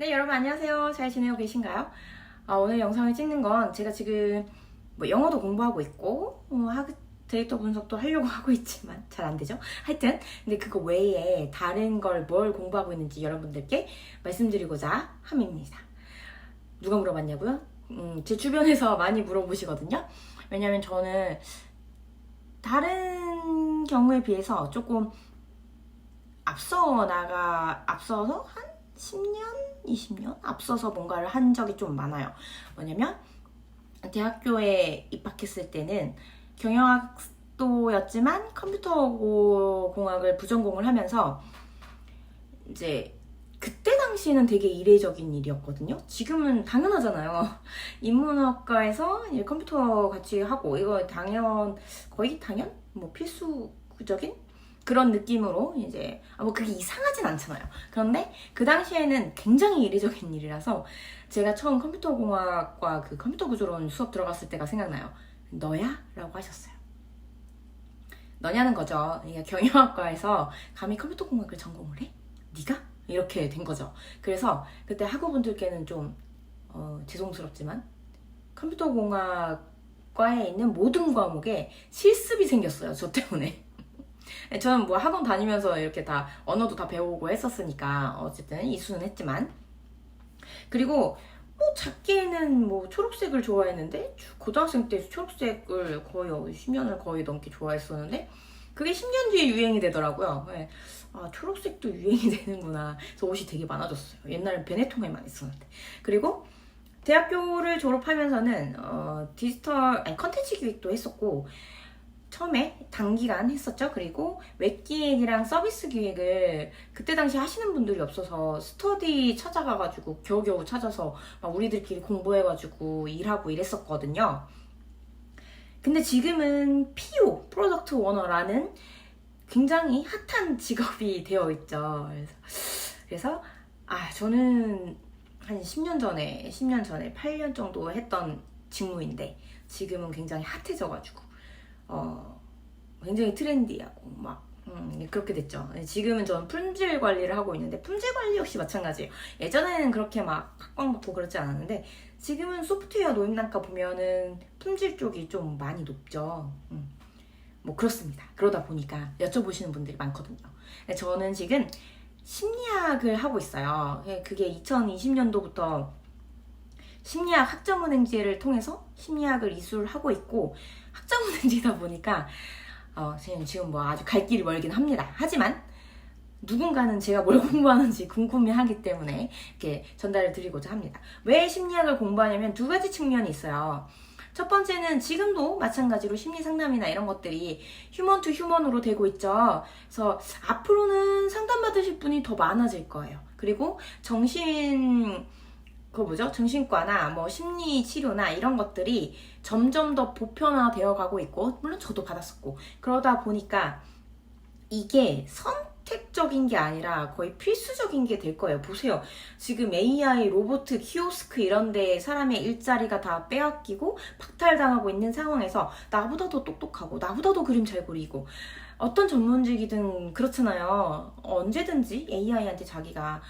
네, 여러분 안녕하세요. 잘 지내고 계신가요? 아, 오늘 영상을 찍는 건 제가 지금 뭐 영어도 공부하고 있고 어, 학- 데이터 분석도 하려고 하고 있지만 잘 안 되죠. 하여튼 근데 그거 외에 다른 걸 뭘 공부하고 있는지 여러분들께 말씀드리고자 함입니다. 누가 물어봤냐고요? 음, 제 주변에서 많이 물어보시거든요. 왜냐면 저는 다른 경우에 비해서 조금 앞서 나가 앞서서 한 10년, 20년 앞서서 뭔가를 한 적이 좀 많아요. 뭐냐면 대학교에 입학했을 때는 경영학도였지만 컴퓨터 공학을 부전공을 하면서 이제 그때 당시에는 되게 이례적인 일이었거든요. 지금은 당연하잖아요. 인문학과에서 컴퓨터 같이 하고 이거 당연 거의 당연 뭐 필수적인 그런 느낌으로 이제 아, 뭐 그게 이상하진 않잖아요. 그런데 그 당시에는 굉장히 이례적인 일이라서 제가 처음 컴퓨터 공학과 그 컴퓨터 구조론 수업 들어갔을 때가 생각나요. 너야? 라고 하셨어요. 너냐는 거죠. 그러니까 경영학과에서 감히 컴퓨터 공학을 전공을 해? 네가? 이렇게 된 거죠. 그래서 그때 학우분들께는 좀 어, 죄송스럽지만 컴퓨터 공학과에 있는 모든 과목에 실습이 생겼어요. 저 때문에. 저는 뭐 학원 다니면서 이렇게 다 언어도 다 배우고 했었으니까 어쨌든 이수는 했지만 그리고 뭐 작게는 뭐 초록색을 좋아했는데 주- 고등학생 때 초록색을 거의 10년을 거의 넘게 좋아했었는데 그게 10년 뒤에 유행이 되더라고요. 네. 아 초록색도 유행이 되는구나. 그래서 옷이 되게 많아졌어요. 옛날엔 베네통에만 있었는데 그리고 대학교를 졸업하면서는 어, 디지털 아니 컨텐츠 기획도 했었고 처음에 단기간 했었죠. 그리고 웹 기획이랑 서비스 기획을 그때 당시 하시는 분들이 없어서 스터디 찾아가가지고 겨우겨우 찾아서 막 우리들끼리 공부해가지고 일하고 이랬었거든요. 근데 지금은 PO, 프로덕트 오너라는 굉장히 핫한 직업이 되어 있죠. 그래서, 그래서 아, 저는 한 10년 전에, 10년 전에 8년 정도 했던 직무인데 지금은 굉장히 핫해져가지고 어, 굉장히 트렌디하고 막 음, 그렇게 됐죠. 지금은 저는 품질 관리를 하고 있는데 품질 관리 역시 마찬가지예요. 예전에는 그렇게 막 각광 받고 그러지 않았는데 지금은 소프트웨어 노임 단가 보면은 품질 쪽이 좀 많이 높죠. 음, 뭐 그렇습니다. 그러다 보니까 여쭤보시는 분들이 많거든요. 저는 지금 심리학을 하고 있어요. 그게 2020년도부터 심리학 학점은행제를 통해서 심리학을 이수를 하고 있고 학점은행제다 보니까 어, 지금 지금 뭐 아주 갈 길이 멀긴 합니다. 하지만 누군가는 제가 뭘 공부하는지 궁금해하기 때문에 이렇게 전달을 드리고자 합니다. 왜 심리학을 공부하냐면 두 가지 측면이 있어요. 첫 번째는 지금도 마찬가지로 심리 상담이나 이런 것들이 휴먼 투 휴먼으로 되고 있죠. 그래서 앞으로는 상담 받으실 분이 더 많아질 거예요. 그리고 정신 그 뭐죠? 정신과나 뭐 심리 치료나 이런 것들이 점점 더 보편화되어 가고 있고 물론 저도 받았었고 그러다 보니까 이게 선택적인 게 아니라 거의 필수적인 게 될 거예요. 보세요. 지금 AI, 로보트, 키오스크 이런 데 사람의 일자리가 다 빼앗기고 박탈당하고 있는 상황에서 나보다 더 똑똑하고 나보다 더 그림 잘 그리고 어떤 전문직이든 그렇잖아요. 언제든지 AI한테 자기가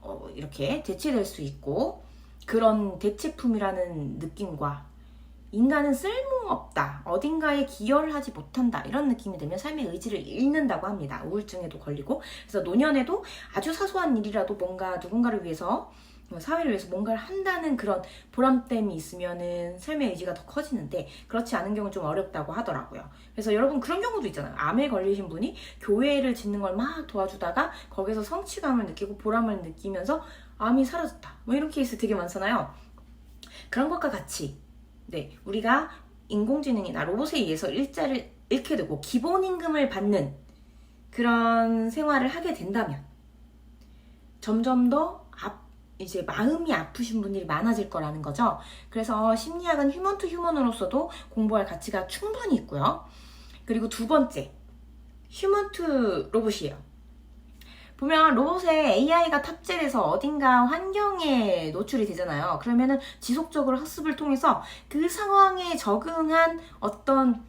어, 이렇게 대체될 수 있고 그런 대체품이라는 느낌과 인간은 쓸모없다, 어딘가에 기여를 하지 못한다 이런 느낌이 들면 삶의 의지를 잃는다고 합니다. 우울증에도 걸리고 그래서 노년에도 아주 사소한 일이라도 뭔가 누군가를 위해서 사회를 위해서 뭔가를 한다는 그런 보람됨이 있으면은 삶의 의지가 더 커지는데 그렇지 않은 경우는 좀 어렵다고 하더라고요. 그래서 여러분 그런 경우도 있잖아요. 암에 걸리신 분이 교회를 짓는 걸 막 도와주다가 거기서 성취감을 느끼고 보람을 느끼면서 암이 사라졌다. 뭐 이런 케이스 되게 많잖아요. 그런 것과 같이 네 우리가 인공지능이나 로봇에 의해서 일자를 잃게 되고 기본 임금을 받는 그런 생활을 하게 된다면 점점 더 앞, 이제 마음이 아프신 분들이 많아질 거라는 거죠. 그래서 심리학은 휴먼 투 휴먼으로서도 공부할 가치가 충분히 있고요. 그리고 두 번째, 휴먼 투 로봇이에요. 보면 로봇에 AI가 탑재돼서 어딘가 환경에 노출이 되잖아요. 그러면은 지속적으로 학습을 통해서 그 상황에 적응한 어떤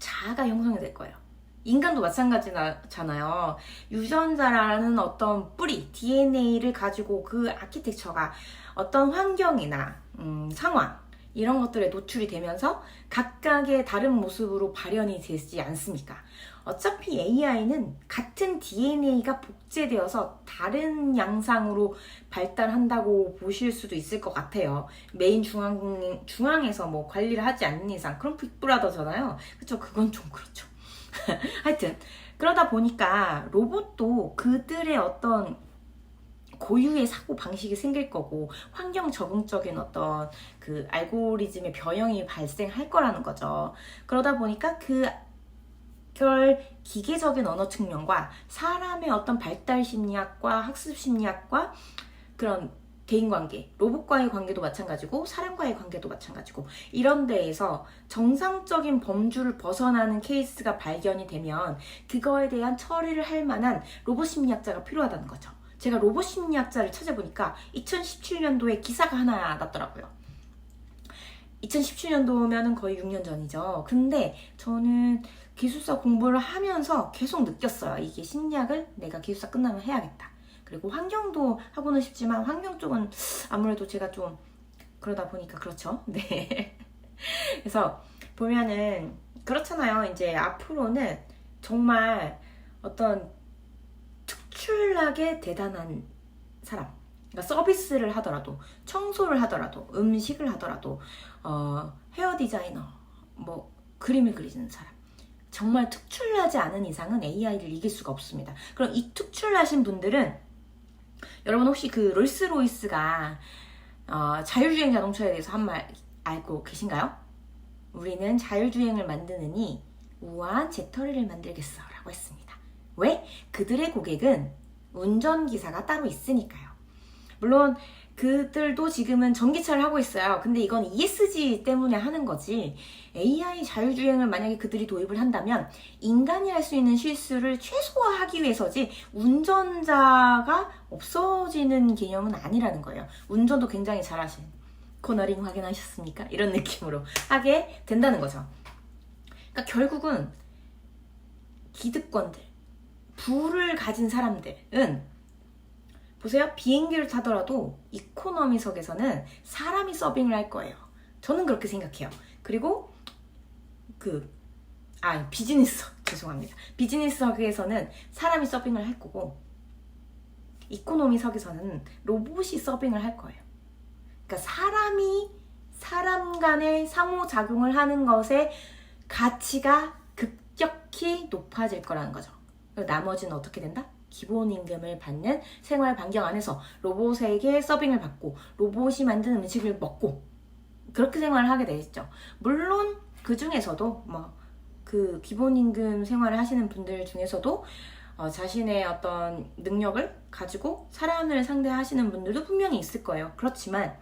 자아가 형성이 될 거예요. 인간도 마찬가지잖아요. 유전자라는 어떤 뿌리, DNA를 가지고 그 아키텍처가 어떤 환경이나 음, 상황 이런 것들에 노출이 되면서 각각의 다른 모습으로 발현이 되지 않습니까? 어차피 AI는 같은 DNA가 복제되어서 다른 양상으로 발달한다고 보실 수도 있을 것 같아요. 메인 중앙, 중앙에서 뭐 관리를 하지 않는 이상, 그럼 빅브라더잖아요. 그쵸? 그건 좀 그렇죠. 하여튼, 그러다 보니까 로봇도 그들의 어떤 고유의 사고 방식이 생길 거고 환경 적응적인 어떤 그 알고리즘의 변형이 발생할 거라는 거죠. 그러다 보니까 그 결 기계적인 언어 측면과 사람의 어떤 발달 심리학과 학습 심리학과 그런 대인 관계, 로봇과의 관계도 마찬가지고 사람과의 관계도 마찬가지고 이런 데에서 정상적인 범주를 벗어나는 케이스가 발견이 되면 그거에 대한 처리를 할 만한 로봇 심리학자가 필요하다는 거죠. 제가 로봇 심리학자를 찾아보니까 2017년도에 기사가 하나 났더라고요. 2017년도면은 거의 6년 전이죠. 근데 저는 기술사 공부를 하면서 계속 느꼈어요. 이게 심리학을 내가 기술사 끝나면 해야겠다. 그리고 환경도 하고는 싶지만 환경 쪽은 아무래도 제가 좀 그러다 보니까 그렇죠. 네. 그래서 보면은 그렇잖아요. 이제 앞으로는 정말 어떤 특출나게 대단한 사람. 그러니까 서비스를 하더라도, 청소를 하더라도, 음식을 하더라도, 어, 헤어 디자이너, 뭐, 그림을 그리는 사람. 정말 특출나지 않은 이상은 AI를 이길 수가 없습니다. 그럼 이 특출나신 분들은 여러분 혹시 그 롤스로이스가 어, 자율주행 자동차에 대해서 한 말 알고 계신가요? 우리는 자율주행을 만드느니 우아한 제터리를 만들겠어 라고 했습니다. 왜? 그들의 고객은 운전기사가 따로 있으니까요. 물론 그들도 지금은 전기차를 하고 있어요. 근데 이건 ESG 때문에 하는 거지. AI 자율주행을 만약에 그들이 도입을 한다면 인간이 할 수 있는 실수를 최소화하기 위해서지 운전자가 없어지는 개념은 아니라는 거예요. 운전도 굉장히 잘하신 코너링 확인하셨습니까? 이런 느낌으로 하게 된다는 거죠. 그러니까 결국은 기득권들, 부를 가진 사람들은 보세요. 비행기를 타더라도 이코노미석에서는 사람이 서빙을 할 거예요. 저는 그렇게 생각해요. 그리고 그, 아, 비즈니스석, 죄송합니다. 비즈니스석에서는 사람이 서빙을 할 거고, 이코노미석에서는 로봇이 서빙을 할 거예요. 그러니까 사람이 사람 간의 상호작용을 하는 것의 가치가 급격히 높아질 거라는 거죠. 나머지는 어떻게 된다? 기본 임금을 받는 생활 반경 안에서 로봇에게 서빙을 받고 로봇이 만든 음식을 먹고 그렇게 생활을 하게 되겠죠. 물론 그 중에서도 뭐 그 기본 임금 생활을 하시는 분들 중에서도 어, 자신의 어떤 능력을 가지고 사람을 상대하시는 분들도 분명히 있을 거예요. 그렇지만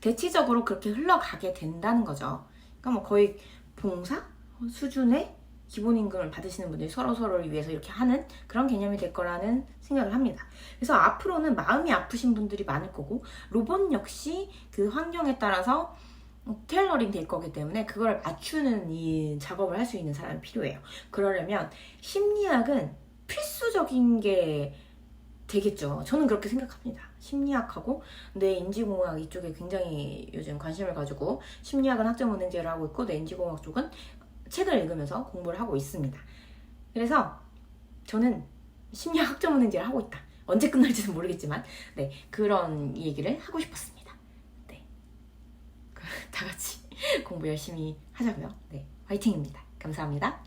대체적으로 그렇게 흘러가게 된다는 거죠. 그러니까 뭐 거의 봉사 수준의 기본 임금을 받으시는 분들이 서로 서로를 위해서 이렇게 하는 그런 개념이 될 거라는 생각을 합니다. 그래서 앞으로는 마음이 아프신 분들이 많을 거고 로봇 역시 그 환경에 따라서 테일러링 될 거기 때문에 그걸 맞추는 이 작업을 할 수 있는 사람이 필요해요. 그러려면 심리학은 필수적인 게 되겠죠. 저는 그렇게 생각합니다. 심리학하고 내 인지공학 이쪽에 굉장히 요즘 관심을 가지고 심리학은 학점 은행제를 하고 있고 내 인지공학 쪽은 책을 읽으면서 공부를 하고 있습니다. 그래서 저는 심리학 학점 은행제를 하고 있다. 언제 끝날지는 모르겠지만 네 그런 얘기를 하고 싶었습니다. 네. 다 같이 공부 열심히 하자고요. 네 화이팅입니다. 감사합니다.